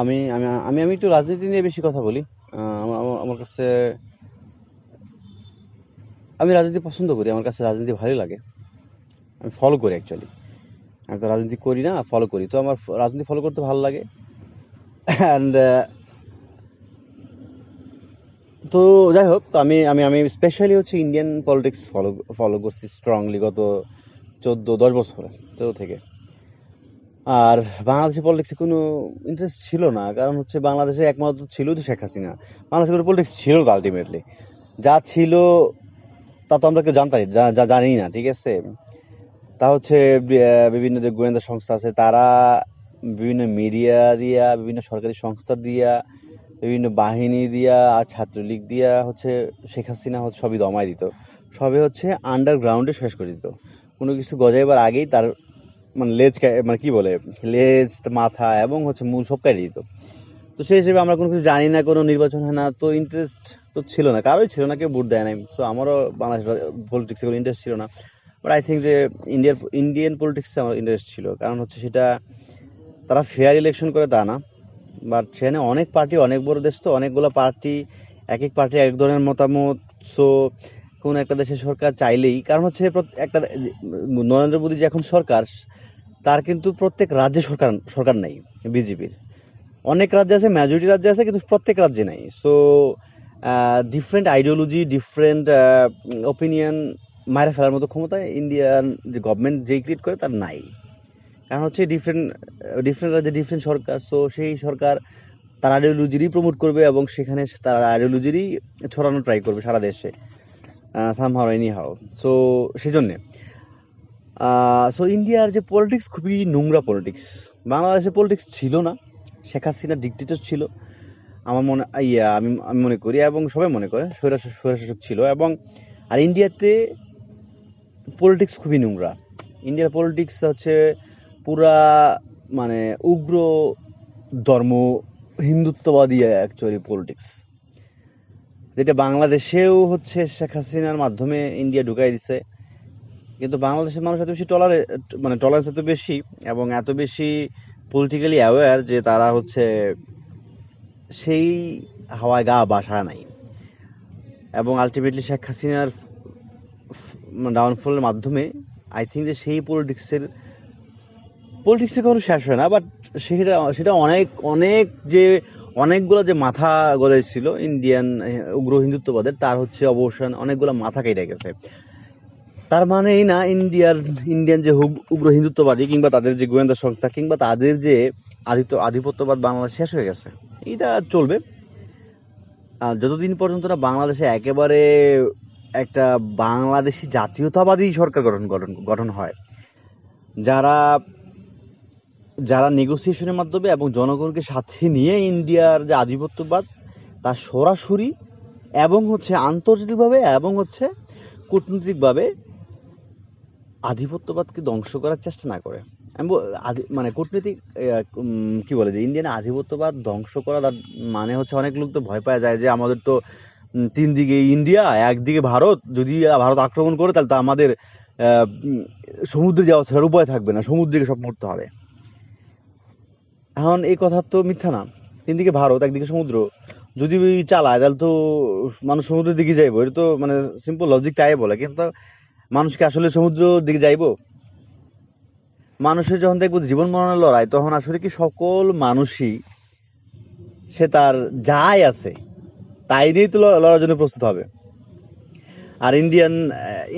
আমি আমি আমি আমি একটু রাজনীতি নিয়ে বেশি কথা বলি। আমার কাছে আমি রাজনীতি পছন্দ করি, আমার কাছে রাজনীতি ভালোই লাগে। আমি ফলো করি অ্যাকচুয়ালি আমি তো রাজনীতি করি না ফলো করি। তো আমার রাজনীতি ফলো করতে ভালো লাগে। অ্যান্ড তো যাই হোক, তো আমি আমি আমি স্পেশালি হচ্ছে ইন্ডিয়ান পলিটিক্স ফলো ফলো করছি স্ট্রংলি গত চোদ্দ, দশ বছর চোদ্দ থেকে। আর বাংলাদেশে পলিটিক্সে কোনো ইন্টারেস্ট ছিল না, কারণ হচ্ছে বাংলাদেশে একমাত্র ছিল তো শেখ হাসিনা। বাংলাদেশের কোনো পলিটিক্স ছিল তো আলটিমেটলি যা ছিল, তা তো আমরা কেউ জানতাম যা জানি না, ঠিক আছে? তা হচ্ছে বিভিন্ন যে গোয়েন্দা সংস্থা আছে, তারা বিভিন্ন মিডিয়া দিয়া, বিভিন্ন সরকারি সংস্থা দিয়া, বিভিন্ন বাহিনী দিয়া, আর ছাত্রলীগ দিয়া হচ্ছে শেখ হাসিনা হচ্ছে সবই দমায় দিত। সবে হচ্ছে আন্ডারগ্রাউন্ডে শেষ করে দিত। কোনো কিছু গজাইবার আগেই তার মানে লেজ মানে কি বলে, লেজ, মাথা এবং হচ্ছে মূল সব কেটে দিত। তো সেই হিসেবে আমরা কোনো কিছু জানি না, কোনো নির্বাচন হয় না, তো ইন্টারেস্ট তো ছিল না কারোই ছিল না, কেউ ভোট দেয় নাই। সো আমারও বাংলাদেশ পলিটিক্সে কোনো ইন্টারেস্ট ছিল না। বাট আই থিঙ্ক যে ইন্ডিয়ার ইন্ডিয়ান পলিটিক্সে আমার ইন্টারেস্ট ছিল, কারণ হচ্ছে সেটা তারা ফেয়ার ইলেকশন করে তা না। বাট সেখানে অনেক পার্টি অনেক বড় দেশ তো, অনেকগুলো পার্টি এক এক পার্টি এক ধরনের মতামত। সো কোন একটা দেশের সরকার চাইলেই, কারণ হচ্ছে একটা নরেন্দ্র মোদী যে এখন সরকার, তার কিন্তু প্রত্যেক রাজ্যে সরকার সরকার নাই, বিজেপির। অনেক রাজ্যে আছে মেজরিটি রাজ্যে আছে, কিন্তু প্রত্যেক রাজ্যে নাই। So different ideology different opinion মায়েরা ফেলার মতো ক্ষমতা ইন্ডিয়ান যে গভর্নমেন্ট যেই ক্রিয়েট করে, তার নাই। কারণ হচ্ছে ডিফারেন্ট ডিফারেন্ট রাজ্যে ডিফারেন্ট সরকার সো সেই সরকার তার আইডিওলজিরই প্রমোট করবে এবং সেখানে তার আইডিওলজিরই ছড়ানো ট্রাই করবে সারা দেশে। সামহাও এনি হাও সো সেই জন্যে সো ইন্ডিয়ার যে পলিটিক্স খুবই নোংরা পলিটিক্স বাংলাদেশে পলিটিক্স ছিল না, শেখ হাসিনা ডিকটেটর ছিল। আমার মনে, ইয়া, আমি আমি মনে করি, এবং সবাই মনে করে স্বৈরা- স্বৈরশাসক ছিল, এবং, আর ইন্ডিয়াতে পলিটিক্স খুবই নোংরা। ইন্ডিয়ার পলিটিক্স হচ্ছে পুরা মানে উগ্র ধর্ম, হিন্দুত্ববাদী অ্যাকচুয়ালি পলিটিক্স যেটা বাংলাদেশেও হচ্ছে শেখ হাসিনার মাধ্যমে ইন্ডিয়া ঢুকাই দিছে। কিন্তু বাংলাদেশের মানুষ এত বেশি টলারে মানে টলারেন্স এত বেশি এবং এত বেশি পলিটিক্যালি অ্যাওয়্যার যে তারা হচ্ছে সেই হাওয়ায় গা বাসা নাই। এবং আলটিমেটলি শেখ হাসিনার ডাউনফলের মাধ্যমে আই থিঙ্ক যে সেই পলিটিক্সের পলিটিক্সের কখনো শেষ হয় না বাট সেটা সেটা অনেক অনেক যে অনেকগুলো যে মাথা গজাইছিল ইন্ডিয়ান উগ্র হিন্দুত্ববাদের, তার হচ্ছে অবসান, অনেকগুলো মাথা কেটে গেছে। তার মানে এই না ইন্ডিয়ার ইন্ডিয়ান যে উগ্র হিন্দুত্ববাদী কিংবা তাদের যে গোয়েন্দা সংস্থা কিংবা তাদের যে আদিত্য, আধিপত্যবাদ বাংলাদেশ শেষ হয়ে গেছে। এটা চলবে। আর যতদিন পর্যন্ত না বাংলাদেশে একেবারে একটা বাংলাদেশি জাতীয়তাবাদী সরকার গঠন গঠন গঠন হয়, যারা যারা নেগোসিয়েশনের মাধ্যমে এবং জনগণকে সাথে নিয়ে ইন্ডিয়ার যে আধিপত্যবাদ, তা সরাসরি এবং হচ্ছে আন্তর্জাতিকভাবে এবং হচ্ছে কূটনৈতিকভাবে আধিপত্যবাদকে ধ্বংস করার চেষ্টা না করে। মানে কূটনৈতিক কি বলে যে ইন্ডিয়ান আধিপত্যবাদ ধ্বংস করা মানে হচ্ছে অনেক লোক তো ভয় পাওয়া যায় যে আমাদের তো তিন দিকে ইন্ডিয়া একদিকে ভারত। যদি ভারত আক্রমণ করে তাহলে তো আমাদের সমুদ্রে যাওয়া ছাড়ার উপায় থাকবে না। সমুদ্রে সব মরতে হবে। এখন এই কথা তো মিথ্যা না। তিন দিকে ভারত, একদিকে সমুদ্র। যদি চালায়, তাহলে তো মানুষ সমুদ্রের দিকে যাইবো। এটা তো মানে সিম্পল লজিক তাই বলে। কিন্তু মানুষকে আসলে সমুদ্র দিকে যাইবো? মানুষের যখন দেখব জীবন মরণের লড়াই, তখন আসলে কি সকল মানুষই সে তার যাই আছে, তাই নিয়েই তো লড়ার জন্য প্রস্তুত হবে। আর ইন্ডিয়ান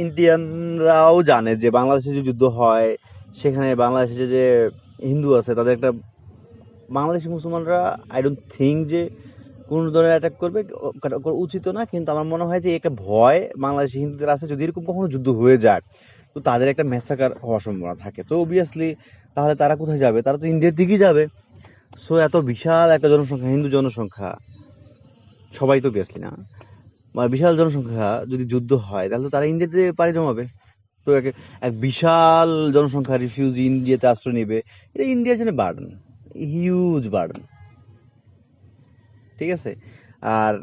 ইন্ডিয়ানরাও জানে যে বাংলাদেশে যে যুদ্ধ হয়, সেখানে বাংলাদেশে যে হিন্দু আছে, তাদের একটা বাংলাদেশি মুসলমানরা আই ডোন্ট থিঙ্ক যে কোন ধরনের অ্যাটাক করবে উচিত না, কিন্তু আমার মনে হয় যে একটা ভয় বাংলাদেশি হিন্দুদের আছে যদি এরকম কখনো যুদ্ধ হয়ে যায়, তো তাদের একটা মেসাকার হওয়ার সম্ভাবনা থাকে। তো অবভিয়াসলি তাহলে তারা কোথায় যাবে? তারা তো ইন্ডিয়ার দিকেই যাবে। সো এত বিশাল একটা জনসংখ্যা, হিন্দু জনসংখ্যা, সবাই তো অবভিয়াসলি না। বা বিশাল জনসংখ্যা যদি যুদ্ধ হয়, তাহলে তো তারা ইন্ডিয়াতে পাড়ি জমাবে। তো এক এক বিশাল জনসংখ্যা রিফিউজি ইন্ডিয়াতে আশ্রয় নেবে। এটা ইন্ডিয়ার জন্য বার্ডেন হিউজ বার্ডেন ঠিক আছে? আর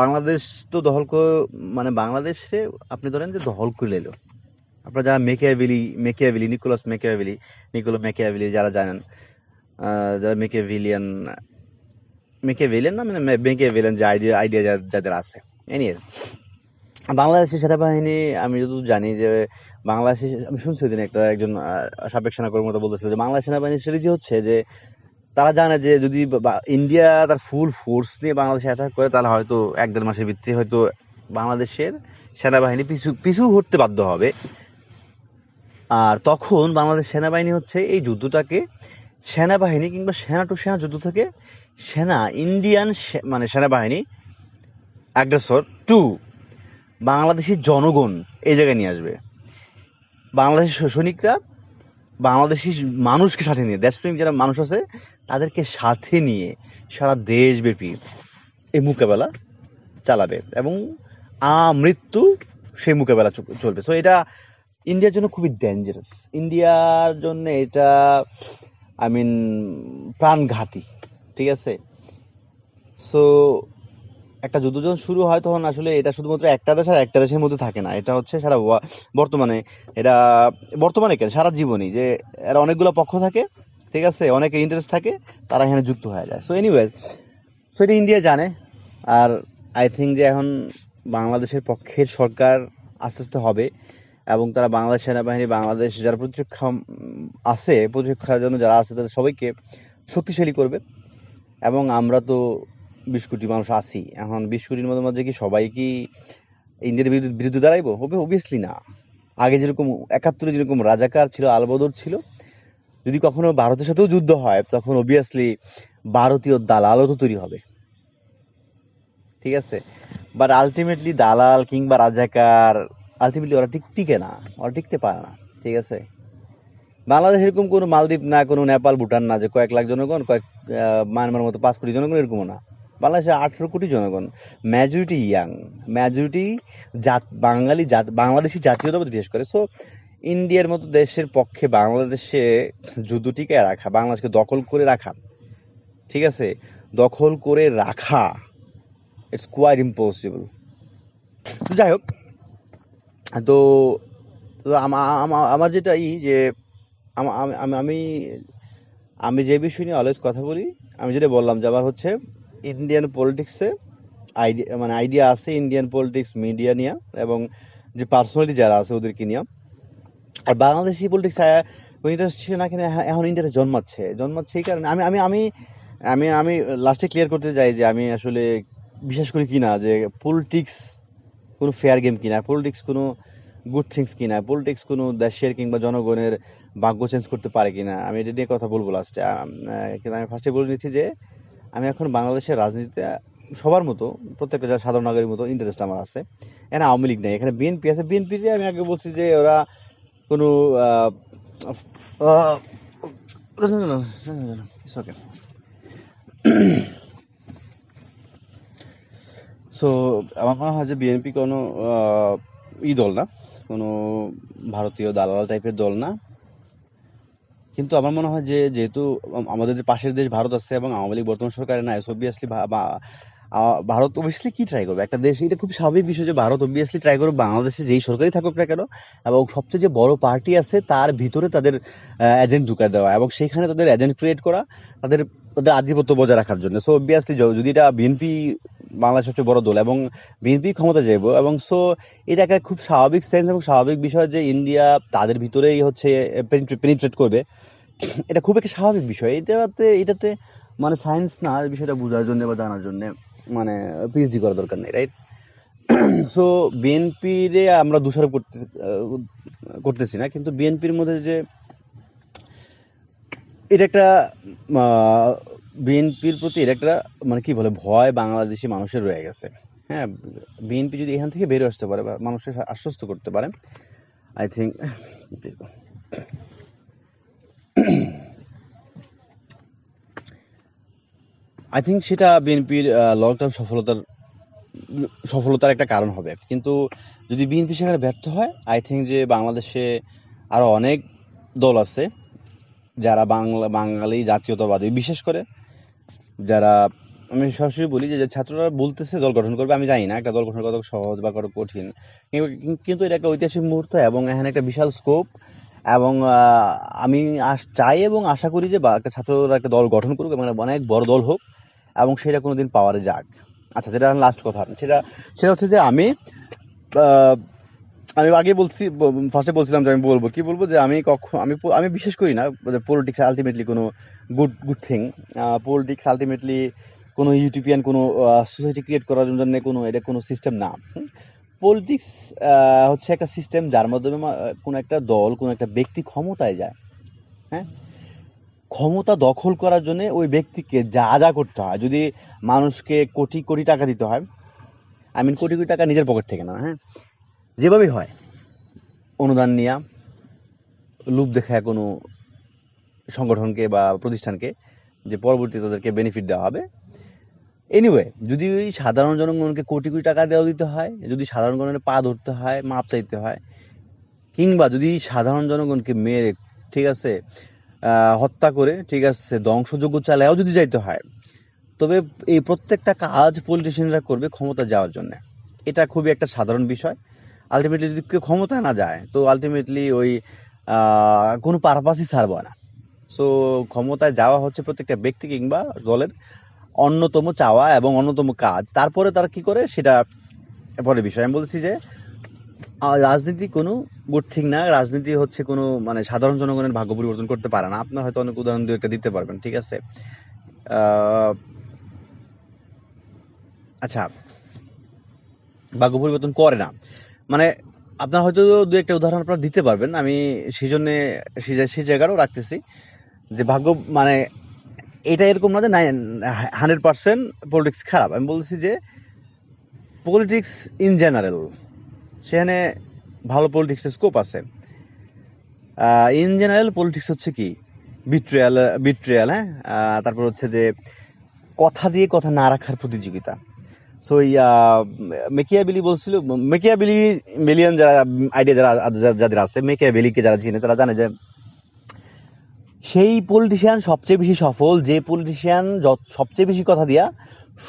বাংলাদেশ তো করে মানে বাংলাদেশে আপনি ধরেন যে দখল করে এলো। আপনারা যারা Machiavelli Machiavelli, Nicholas Machiavelli Niccolo Machiavelli যারা জানেন যারা মেকিয়াভিলিয়ান মেকে ভিলেন না মানে মেকে ভিলেন যে আইডিয়া আইডিয়া যাদের আছে। এনিওয়েজ বাংলাদেশের সেনাবাহিনী, আমি যতদূর জানি যে বাংলাদেশে, আমি শুনছি ওদিন একটা একজন সাবেক সেনাকর্মীর বলতেছিল যে বাংলাদেশ সেনাবাহিনীর স্ট্র্যাটেজি হচ্ছে যে তারা জানে যে যদি ইন্ডিয়া তার ফুল ফোর্স নিয়ে বাংলাদেশে অ্যাটাক করে, তাহলে হয়তো এক দেড় মাসের ভিত্তি হয়তো বাংলাদেশের সেনাবাহিনী পিছু পিছু হটতে বাধ্য হবে। আর তখন বাংলাদেশ সেনাবাহিনী হচ্ছে এই যুদ্ধটাকে, সেনাবাহিনী কিংবা সেনা টু সেনা যুদ্ধ থেকে সেনা ইন্ডিয়ান মানে সেনাবাহিনী অ্যাগ্রেসর টু বাংলাদেশের জনগণ এই জায়গায় নিয়ে আসবে। বাংলাদেশের সৈনিকরা বাংলাদেশি মানুষকে সাথে নিয়ে, দেশপ্রেমিক যারা মানুষ আছে তাদেরকে সাথে নিয়ে সারা দেশব্যাপী এই মোকাবেলা চালাবে এবং আমৃত্যু সেই মোকাবেলা চলবে। সো এটা ইন্ডিয়ার জন্য খুবই ডেঞ্জারাস ইন্ডিয়ার জন্য এটা আই মিন প্রাণঘাতী। ঠিক আছে? সো একটা যুদ্ধ যখন শুরু হয়, তখন আসলে এটা শুধুমাত্র একটা দেশ আর একটা দেশের মধ্যে থাকে না। এটা হচ্ছে সারা বর্তমানে, এটা বর্তমানে কেন? সারা জীবনই যে এরা অনেকগুলো পক্ষ থাকে ঠিক আছে? অনেকে ইন্টারেস্ট থাকে, তারা এখানে যুক্ত হয়ে যায়। সো এনিওয়েজ সো এটা ইন্ডিয়া জানে। আর আই থিঙ্ক যে এখন বাংলাদেশের পক্ষের সরকার আস্তে আস্তে হবে এবং তারা বাংলাদেশ সেনাবাহিনী, বাংলাদেশ যারা প্রতিরক্ষা আছে, প্রতিরক্ষার জন্য যারা আছে, তাদের সবাইকে শক্তিশালী করবে। এবং আমরা তো বিশ কোটি মানুষ আছি। এখন বিশ কোটির মধ্যে মধ্যে কি সবাই কি ইন্ডিয়ার বিরুদ্ধে বিরুদ্ধে দাঁড়াইবো? হবে অবভিয়াসলি না। আগে যেরকম, একাত্তরে যেরকম রাজাকার ছিল, আলবদর ছিল যদি কখনো ভারতের সাথেও যুদ্ধ হয়, তখন অবভিয়াসলি ভারতীয় দালালও তো তৈরি হবে। ঠিক আছে? বাট আলটিমেটলি দালাল কিংবা রাজাকার আলটিমেটলি ওরা ঠিক টিকে না, ওরা টিকতে পারে না। ঠিক আছে? বাংলাদেশ এরকম কোনো মালদ্বীপ না, কোনো নেপাল, ভুটান না, যে কয়েক লাখ জনগণ, কয়েক মায়ানমার মতো পাঁচ কোটি জনগণ এরকমও না। বাংলাদেশে আঠেরো কোটি জনগণ। মেজরিটি ইয়াং মেজরিটি জাত, বাঙালি জাত, বাংলাদেশি জাতীয়তাবাদ বিশেষ করে। সো ইন্ডিয়ার মতো দেশের পক্ষে বাংলাদেশে যুদ্ধ টিকায় রাখা, বাংলাদেশকে দখল করে রাখা, ঠিক আছে? দখল করে রাখা ইটস কোয়াইট ইম্পসিবল তো যাই হোক, তো তো আমা- আমা- আমার যেটা ই যে, আমি, আমি- আমি আমি যে বিষয় নিয়ে অলওয়েজ কথা বলি, আমি যেটা বললাম যে আমার হচ্ছে ইন্ডিয়ান পলিটিক্সে আইডিয়া মানে আইডিয়া আছে ইন্ডিয়ান পলিটিক্স মিডিয়া নিয়ে, এবং যে পার্সোনালিটি যারা আছে ওদেরকে নিয়ে আর বাংলাদেশি পলিটিক্স ইন্টারেস্ট না কিনা এখন- ইন্ডিয়াতে জন্মাচ্ছে। জন্মাচ্ছে এই কারণে। আমি আমি আমি আমি আমি লাস্টে ক্লিয়ার করতে চাই যে আমি আসলে বিশ্বাস করি কিনা যে পলিটিক্স কোনো ফেয়ার গেম কিনা পলিটিক্স কোনো গুড থিংস কিনা পলিটিক্স কোনো দেশের কিংবা জনগণের ভাগ্য চেঞ্জ করতে পারে কিনা, আমি এটা নিয়ে কথা বলব লাস্টে কিন্তু আমি ফার্স্টে বলে নিচ্ছি যে আমি এখন বাংলাদেশের রাজনীতিতে সবার মতো, প্রত্যেকটা যারা সাধারণ নাগরিক মতো ইন্টারেস্ট আমার আছে। এখানে আওয়ামী লীগ নেই, এখানে বিএনপি আছে। বিএনপি আমি আগে বলছি যে ওরা কোনো. সো আমার মনে হয় যে বিএনপি কোনো ই দল না, কোনো ভারতীয় দালাল টাইপের দল না কিন্তু আমার মনে হয় যে যেহেতু আমাদের পাশের দেশ ভারত আছে এবং আওয়ামী লীগ বর্তমান সরকারে নাই অবভিয়াসলি ভারত অবভিয়াসলি কি ট্রাই করবে? একটা দেশ, এটা খুব স্বাভাবিক বিষয় যে ভারত অবভিয়াসলি ট্রাই করবে বাংলাদেশে যেই সরকারই থাকুক না কেন, এবং সবচেয়ে যে বড় পার্টি আছে, তার ভিতরে তাদের এজেন্ট ঢুকায় দেওয়া, এবং সেখানে তাদের এজেন্ট ক্রিয়েট করা, তাদের তাদের আধিপত্য বজায় রাখার জন্য। সো অবভিয়াসলি যদি এটা বিএনপি বাংলাদেশ সবচেয়ে বড় দল, এবং বিএনপি ক্ষমতা যাইব, এবং সো এটা একটা খুব স্বাভাবিক সেন্স এবং স্বাভাবিক বিষয় যে ইন্ডিয়া তাদের ভিতরেই হচ্ছে পেনিট্রেট করবে। এটা খুব একটা স্বাভাবিক বিষয়। এটাতে এটাতে মানে সায়েন্স না, বিষয়টা বোঝার জন্য বা জানার জন্য মানে পিএইচডি করার দরকার নেই রাইট সো বিএনপির আমরা দোষারোপ করতে করতেছি না, কিন্তু বিএনপির মধ্যে যে, এটা একটা বিএনপির প্রতি এটা একটা মানে কি বলে, ভয় বাংলাদেশি মানুষের রয়ে গেছে। হ্যাঁ বিএনপি যদি এখান থেকে বেরিয়ে আসতে পারে বা মানুষের আশ্বস্ত করতে পারে আই থিঙ্ক আই থিঙ্ক সেটা বিএনপির লং টার্ম সফলতার সফলতার একটা কারণ হবে। কিন্তু যদি বিএনপি সেখানে ব্যর্থ হয় আই থিঙ্ক যে বাংলাদেশে আরও অনেক দল আছে যারা বাংলা, বাঙালি জাতীয়তাবাদী, বিশেষ করে যারা, আমি সরাসরি বলি যে ছাত্ররা বলতেছে দল গঠন করবে, আমি জানি না, একটা দল গঠন করা কত সহজ বা কত কঠিন। কিন্তু- এটা একটা ঐতিহাসিক মুহূর্ত এবং এখানে একটা বিশাল স্কোপ এবং আমি চাই এবং আশা করি যে বা- ছাত্ররা একটা দল গঠন করুক এবং অনেক বড় দল হোক। এবং সেটা কোনো দিন পাওয়ারে যাক। আচ্ছা যেটা লাস্ট কথা। সেটা সেটা হচ্ছে যে আমি আমি আগে বলছি ফার্স্টে বলছিলাম যে আমি বলব, কি বলব যে আমি কখন আমি আমি বিশেষ করি না পলিটিক্স আলটিমেটলি কোনো good good thing politics ultimately কোনো ইউটিউবিয়ান কোনো সোসাইটি ক্রিয়েট করার জন্য কোনো, এটা কোনো সিস্টেম না। পলিটিক্স হচ্ছে একটা সিস্টেম যার মাধ্যমে কোনো একটা দল, কোনো একটা ব্যক্তি ক্ষমতায় যায়। হ্যাঁ? ক্ষমতা দখল করার জন্য ওই ব্যক্তিকে যা যা করতে হয়। যদি মানুষকে কোটি কোটি টাকা দিতে হয় আই মিন কোটি কোটি টাকা নিজের পকেট থেকে না হ্যাঁ? যেভাবেই হয়, অনুদান নেওয়া লোভ দেখায় কোনো সংগঠনকে বা প্রতিষ্ঠানকে যে পরবর্তী তাদেরকে বেনিফিট দেওয়া হবে। এনিওয়ে যদি ওই সাধারণ জনগণকে কোটি কোটি টাকা দেওয়া দিতে হয়, যদি সাধারণ জনগণের পা ধরতে হয়, মাপ চাইতে হয়, কিংবা যদি সাধারণ জনগণকে মেরে, ঠিক আছে হত্যা করে, ঠিক আছে ধ্বংসযোগ্য চালায়ও যদি যাইতে হয়, তবে এই প্রত্যেকটা কাজ পলিটিশিয়ানরা করবে ক্ষমতা যাওয়ার জন্য। এটা খুবই একটা সাধারণ বিষয়। আলটিমেটলি যদি কেউ ক্ষমতা না যায়, তো আলটিমেটলি ওই কোনো পারপাসই ছাড়ব না। সো ক্ষমতায় যাওয়া হচ্ছে প্রত্যেকটা ব্যক্তি কিংবা দলের অন্যতম চাওয়া এবং অন্যতম কাজ। তারপরে তারা কি করে, সেটা পরের বিষয়। আমি বলছি যে আহ, রাজনীতি কোনো গুড থিং না। রাজনীতি হচ্ছে কোনো মানে সাধারণ জনগণের ভাগ্য পরিবর্তন করতে পারে না। আপনার হয়তো অনেক উদাহরণ দু একটা দিতে পারবেন ঠিক আছে? আচ্ছা ভাগ্য পরিবর্তন করে না। মানে আপনার হয়তো দু একটা উদাহরণ আপনারা দিতে পারবেন। আমি সেই জন্য সেই জায়গাটাও রাখতেছি যে ভাগ্য মানে এটা এরকম না যে নাই হান্ড্রেড পার্সেন্ট পলিটিক্স খারাপ। আমি বলছি যে পলিটিক্স ইন জেনারেল সেখানে ভালো পলিটিক্সের স্কোপ আছে। ইন জেনারেল পলিটিক্স হচ্ছে কি? বিট্রিয়াল বিট্রিয়াল হ্যাঁ? তারপর হচ্ছে যে কথা দিয়ে কথা না রাখার প্রতিযোগিতা। সো মেকিয়াবিলি বলছিল মেকিয়াবিলি মিলিয়ন যারা আইডিয়া যারা, যাদের আছে মেকিয়া মেকিয়াবিলিকে যারা চিনে, তারা জানে যে সেই পলিটিশিয়ান সবচেয়ে বেশি সফল, যে পলিটিশিয়ান সবচেয়ে বেশি কথা দিয়া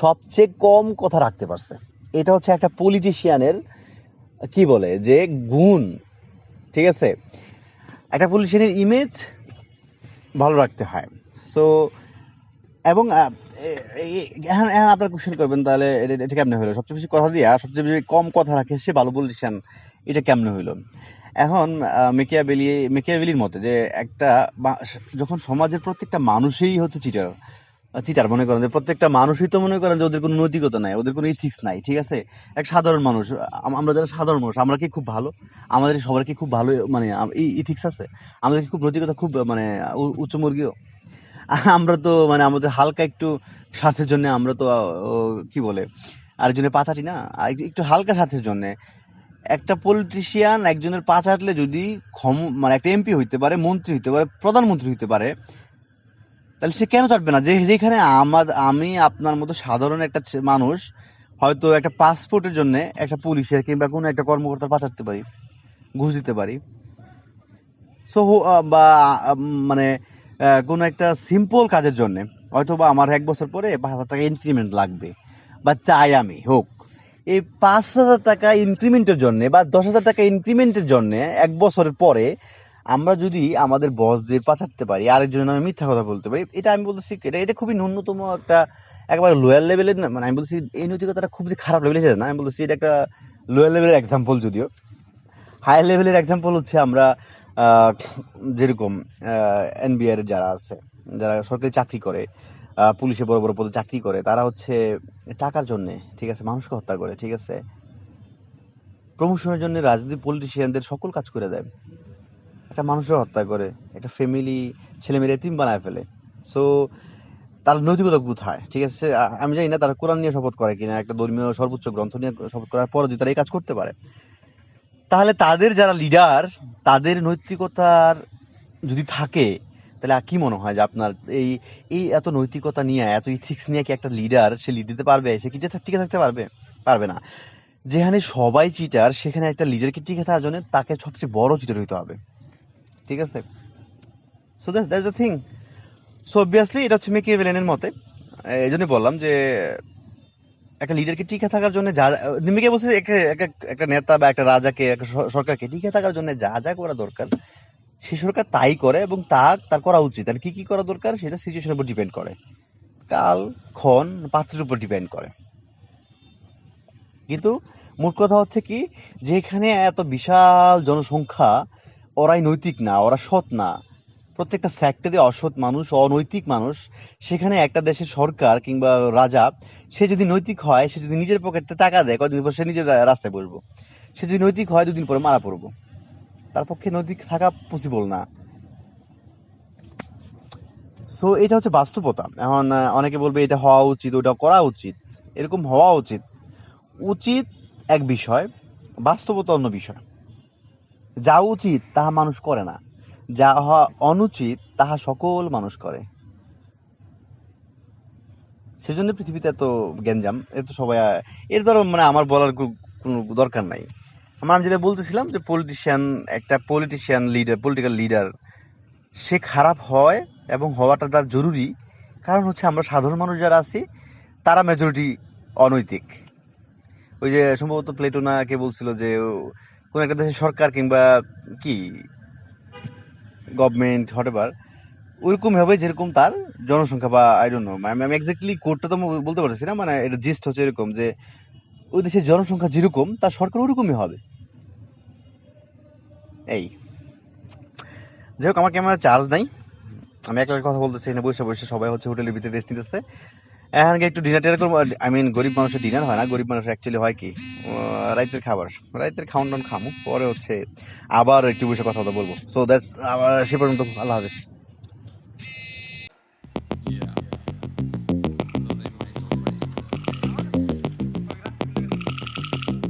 সবচেয়ে কম কথা রাখতে পারছে। এটা হচ্ছে একটা পলিটিশিয়ানের কি বলে? যে গুণ, ঠিক আছে? একটা পলিটিশিয়ানের ইমেজ ভালো রাখতে হয়। সো এবং এখন এখন আপনার কোশ্চেন করবেন, তাহলে এটা কেমনে হলো সবচেয়ে বেশি কথা দিয়া, সবচেয়ে বেশি কম কথা রাখে সে ভালো পলিটিশিয়ান এটা কেমনে হইল? এখন মেকিয়াবেলি, মেকিয়াবেলির মতে যে একটা যখন সমাজের প্রত্যেকটা মানুষই হচ্ছে চিটার চিটার মনে করেন যে প্রত্যেকটা মানুষই তো মনে করেন যে ওদের কোনো নৈতিকতা নাই, ওদের কোনো ইথিক্স নাই, ঠিক আছে? এক সাধারণ মানুষ আমরা যারা সাধারণ মানুষ, আমরা কি খুব ভালো? আমাদের সবার কি খুব ভালো মানে ইথিক্স আছে? আমাদের কি খুব নৈতিকতা খুব মানে উ- উচ্চ মুরগিও আমরা তো মানে আমাদের হালকা একটু স্বার্থের জন্য আমরা তো কি বলে, আরেকজনের পা চাটি না? আর একটু- একটু হালকা স্বার্থের জন্য। একটা পলিটিশিয়ান একজনের পা চাটলে যদি ক্ষম মানে একটা এমপি হইতে পারে, মন্ত্রী হইতে পারে, প্রধানমন্ত্রী হইতে পারে তাহলে সে কেন চাটবে না? যে যেখানে আমার আমি আপনার মতো সাধারণ একটা মানুষ, হয়তো একটা পাসপোর্টের জন্য একটা পুলিশের কিংবা কোনো একটা কর্মকর্তার পাঠাতে পারি, ঘুষ দিতে পারি। সো বা মানে কোনো একটা সিম্পল কাজের জন্য হয়তো বা আমার এক বছর পরে পাঁচ হাজার টাকা ইনক্রিমেন্ট লাগবে, বা চাই আমি, হোক। এই পাঁচ হাজার টাকা ইনক্রিমেন্টের জন্য বা দশ হাজার টাকা ইনক্রিমেন্টের জন্য এক বছরের পরে আমরা যদি আমাদের বসদের পাচারতে পারি, আরেকজনের নামে মিথ্যা কথা বলতে পারি, এটা আমি বলতেছি এটা এটা খুবই ন্যূনতম একটা একেবারে লোয়ার লেভেলের না মানে আমি বলছি এই নৈতিকতাটা খুব যে খারাপ লেভেলের সেটা না, আমি বলছি এটা একটা লোয়ার লেভেলের এক্সাম্পল যদিও। হায়ার লেভেলের এক্সাম্পল হচ্ছে আমরা যেরকম এনবিআর যারা আছে, যারা সরকারি চাকরি করে পুলিশে বড় বড় পদে চাকরি করে, তারা হচ্ছে টাকার জন্য, ঠিক আছে, মানুষকে হত্যা করে, ঠিক আছে প্রমোশনের জন্য রাজনীতি পলিটিশিয়ানদের সকল কাজ করে দেয়। একটা মানুষের হত্যা করে, একটা ফ্যামিলি ছেলে মেয়ে এতিম বানায় ফেলে। সো তার নৈতিকতা কোথায়? ঠিক আছে আমি জানি না তারা কোরআন নিয়ে শপথ করে কিনা, একটা ধর্মীয় সর্বোচ্চ গ্রন্থ নিয়ে শপথ করার পর যদি তারা এই কাজ করতে পারে। তাহলে তাদের যারা লিডার তাদের নৈতিকতার যদি থাকে, তাহলে কি মনে হয় যে আপনার এই এই এত নৈতিকতা নিয়ে, এত ইথিক্স নিয়ে কি একটা লিডার সে লিড দিতে পারবে? সে কি টিকে থাকতে পারবে? পারবে না। যেখানে সবাই চিটার সেখানে একটা লিডারকে টিকে থাকার জন্য তাকে সবচেয়ে বড় চিটার হইতে হবে। ঠিক আছে? So that that's the thing so obviously এটা হচ্ছে মেকিয়াভেলিয়ানের মতে, এই জন্য বললাম যে, একটা লিডারকে টিকে থাকার জন্য যা নিমিকে বলছে একটা নেতা বা একটা রাজাকে, একটা সরকারকে টিকে থাকার জন্য যা যা করা দরকার, সে সরকার তাই করে এবং তা তার করা উচিত। আর কি কি করা দরকার? সেটা সিচুয়েশনের উপর ডিপেন্ড করে। কাল, ক্ষণ, পাত্রের উপর ডিপেন্ড করে। কিন্তু মোট কথা হচ্ছে কি, যেখানে এত বিশাল জনসংখ্যা ওরাই নৈতিক না, ওরা সৎ না। প্রত্যেকটা সেক্টরে অসৎ মানুষ, অনৈতিক মানুষ। সেখানে একটা দেশের সরকার কিংবা রাজা, সে যদি নৈতিক হয়, সে যদি নিজের পকেটে টাকা দেয়, কদিন পর সে নিজের রাস্তায় বসবো। সে যদি নৈতিক হয়, দুদিন পরে মারা পড়ব। তার পক্ষে নৈতিক থাকা পসিবল না। সো এটা হচ্ছে বাস্তবতা। এখন অনেকে বলবে এটা হওয়া উচিত, ওটা করা উচিত। এরকম হওয়া উচিত। উচিত এক বিষয়, বাস্তবতা অন্য বিষয়। যা উচিত তাহা মানুষ করে না। যা অনুচিত তাহা সকল মানুষ করে। সেজন্য পৃথিবীতে এত গ্যাঞ্জাম, এত সবাই, এর দ্বারা মানে আমার বলার কোনো দরকার নাই। আমার আমি যেটা বলতেছিলাম যে পলিটিশিয়ান একটা পলিটিশিয়ান লিডার পলিটিক্যাল লিডার সে খারাপ হয় এবং হওয়াটা তার জরুরি। কারণ হচ্ছে আমরা সাধারণ মানুষ যারা আছি, তারা মেজরিটি অনৈতিক। ওই যে সম্ভবত প্লেটোনা কে বলছিল যে কোন একটা দেশের সরকার কিংবা কি? গভর্নমেন্ট হটেবার ওইরকম হবে যেরকম তার জনসংখ্যা বা আই ডোন্ট নো আমি এক্স্যাক্টলি কোডটা তো বলতে পারছি না মানে এটা জিস্ট হচ্ছে এরকম যে ওই দেশের জনসংখ্যা যেরকম, তার সরকার ওরকমই হবে। এই। যাই হোক, আমার ক্যামেরা চার্জ নাই। আমি একলা কথা বলতেছি এখানে বসে বসে সবাই হচ্ছে হোটেলের ভিতরে রেস্ট নিতেছে। এখন একটু ডিনার টিনার করব? আই মিন গরিব মানুষের ডিনার হয় না। গরিব মানুষের অ্যাকচুয়ালি হয় কি? রাইতের খাবার। রাইতের খাওয়ান টাউন খামু। পরে হচ্ছে আবার একটু বসে কথা বলব। সো দ্যাটস সে পর্যন্ত আল্লাহ হাফেজ।